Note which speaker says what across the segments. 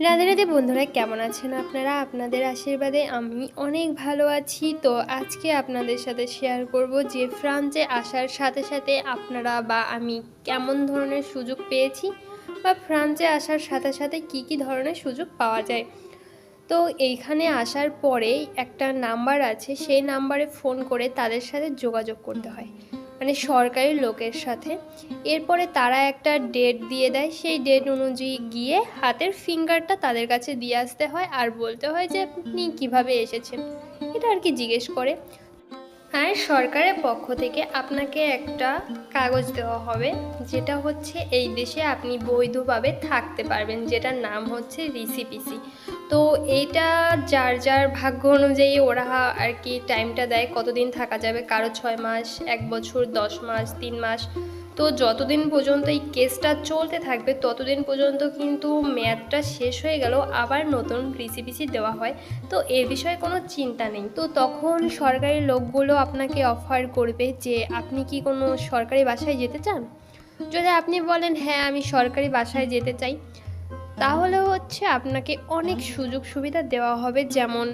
Speaker 1: রাধে রাধে বন্ধুরা, কেমন আছেন আপনারা? আপনাদের আশীর্বাদে আমি অনেক ভালো আছি। তো আজকে আপনাদের সাথে শেয়ার করব যে ফ্রান্সে আসার সাথে সাথে আপনারা বা আমি কেমন ধরনের সুযোগ পেয়েছি বা ফ্রান্সে আসার সাথে সাথে কি কি ধরনের সুযোগ পাওয়া যায়। তো এইখানে আসার পরে একটা নাম্বার আছে, সেই নাম্বারে ফোন করে তাদের সাথে যোগাযোগ করতে হয়। মানে সরকারি লোকের সাথে। এরপরে তারা একটা ডেট দিয়ে দেয়। সেই ডেট অনুযায়ী গিয়ে হাতের ফিঙ্গারটা তাদের কাছে দিয়ে আসতে হয় আর বলতে হয় যে, আপনি কীভাবে এসেছেন? এটা আর কি জিজ্ঞেস করে। আর সরকারের পক্ষ থেকে আপনাকে একটা কাগজ দেওয়া হবে, যেটা হচ্ছে এই দেশে আপনি বৈধভাবে থাকতে পারবেন, যেটার নাম হচ্ছে রিসিপিসি। তো এইটা যার যার ভাগ্য অনুযায়ী ওরা আর কি টাইমটা দেয়, কতদিন থাকা যাবে, কারও ছয় মাস, এক বছর, দশ মাস, তিন মাস। তো যতদিন পর্যন্ত এই কেসটা চলতে থাকবে, ততদিন পর্যন্ত কিন্তু মেয়াদটা শেষ হয়ে গেল, আবার নতুন রিসিপিসি দেওয়া হয়। তো এর বিষয়ে কোনো চিন্তা নেই। তো তখন সরকারি লোকগুলো আপনাকে অফার করবে যে, আপনি কি কোনো সরকারি বাসায় যেতে চান? যদি আপনি বলেন হ্যাঁ আমি সরকারি বাসায় যেতে চাই। তাহলে হচ্ছে আপনাকে অনেক সুযোগ সুবিধা দেওয়া হবে, যেমন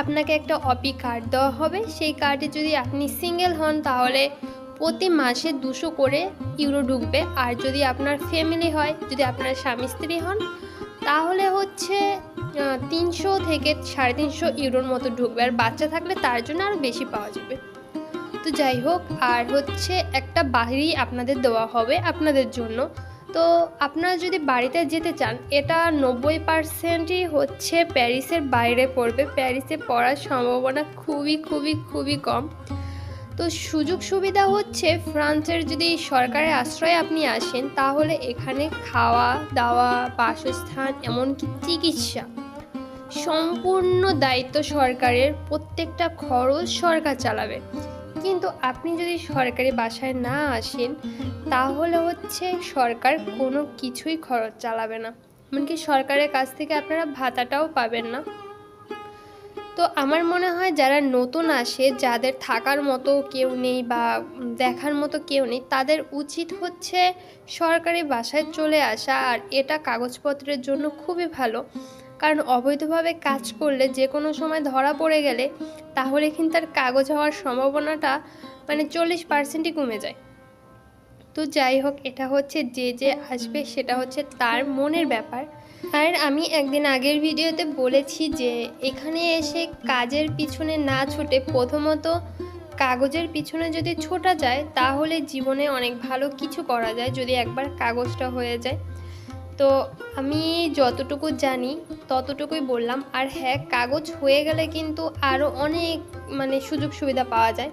Speaker 1: আপনাকে একটা অপি কার্ড দেওয়া হবে। সেই কার্ডে যদি আপনি সিঙ্গেল হন, তাহলে প্রতি মাসে দুশো করে ইউরো ঢুকবে। আর যদি আপনার ফ্যামিলি হয়, যদি আপনার স্বামী স্ত্রী হন, তাহলে হচ্ছে তিনশো থেকে সাড়ে তিনশো ইউরোর মতো ঢুকবে। আর বাচ্চা থাকলে তার জন্য আরও বেশি পাওয়া যাবে। তো যাই হোক, আর হচ্ছে একটা বাড়ি আপনাদের দেওয়া হবে আপনাদের জন্য। তো আপনারা যদি বাড়িতে যেতে চান, এটা নব্বই পার্সেন্টই হচ্ছে প্যারিসের বাইরে পড়বে। প্যারিসে পড়ার সম্ভাবনা খুবই খুবই খুবই কম। তো সুযোগ সুবিধা হচ্ছে ফ্রান্সের যদি সরকারের আশ্রয়ে আপনি আসেন, তাহলে এখানে খাওয়া দাওয়া, বাসস্থান, এমনকি চিকিৎসা সম্পূর্ণ দায়িত্ব সরকারের। প্রত্যেকটা খরচ সরকার চালাবে। কিন্তু আপনি যদি সরকারি বাসায় না আসেন, তাহলে হচ্ছে সরকার কোনো কিছুই খরচ চালাবে না। এমনকি সরকারের কাছ থেকে আপনারা ভাতাটাও পাবেন না। তো আমার মনে হয় যারা নতুন আসে, যাদের থাকার মতো কেউ নেই বা দেখার মতো কেউ নেই, তাদের উচিত হচ্ছে সরকারি বাসায় চলে আসা। আর এটা কাগজপত্রের জন্য খুবই ভালো। কারণ অবৈধভাবে কাজ করলে যে কোনো সময় ধরা পড়ে গেলে তাহলে কিন্তু তার কাগজ হওয়ার সম্ভাবনাটা মানে চল্লিশ পার্সেন্টই কমে যায়। তো যাই হোক, এটা হচ্ছে যে যে আসবে সেটা হচ্ছে তার মনের ব্যাপার। আর আমি একদিন আগের ভিডিওতে বলেছি যে এখানে এসে কাজের পিছনে না ছুটে প্রথমত কাগজের পিছনে যদি ছোটা যায়, তাহলে জীবনে অনেক ভালো কিছু করা যায় যদি একবার কাগজটা হয়ে যায়। তো আমি যতটুকু জানি, ততটুকুই বললাম। আর হ্যাঁ কাগজ হয়ে গেলে কিন্তু আরও অনেক মানে সুযোগ সুবিধা পাওয়া যায়।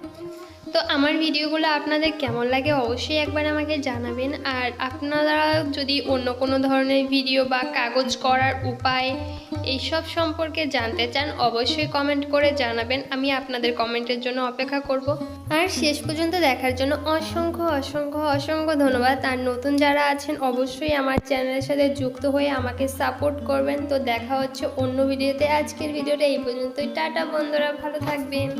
Speaker 1: তো আমার ভিডিওগুলো আপনাদের কেমন লাগে অবশ্যই একবার আমাকে জানাবেন। আর আপনারা যদি অন্য কোনো ধরনের ভিডিও বা কাগজ করার উপায় এইসব সম্পর্কে জানতে চান, অবশ্যই কমেন্ট করে জানাবেন। আমি আপনাদের কমেন্টের জন্য অপেক্ষা করব। আর শেষ পর্যন্ত দেখার জন্য অসংখ্য অসংখ্য অসংখ্য ধন্যবাদ। আর নতুন যারা আছেন, অবশ্যই আমার চ্যানেলের সাথে যুক্ত হয়ে আমাকে সাপোর্ট করবেন। তো দেখা হচ্ছে অন্য ভিডিওতে। আজকের ভিডিওটা এই পর্যন্তই। টাটা বন্ধুরা, ভালো থাকবেন।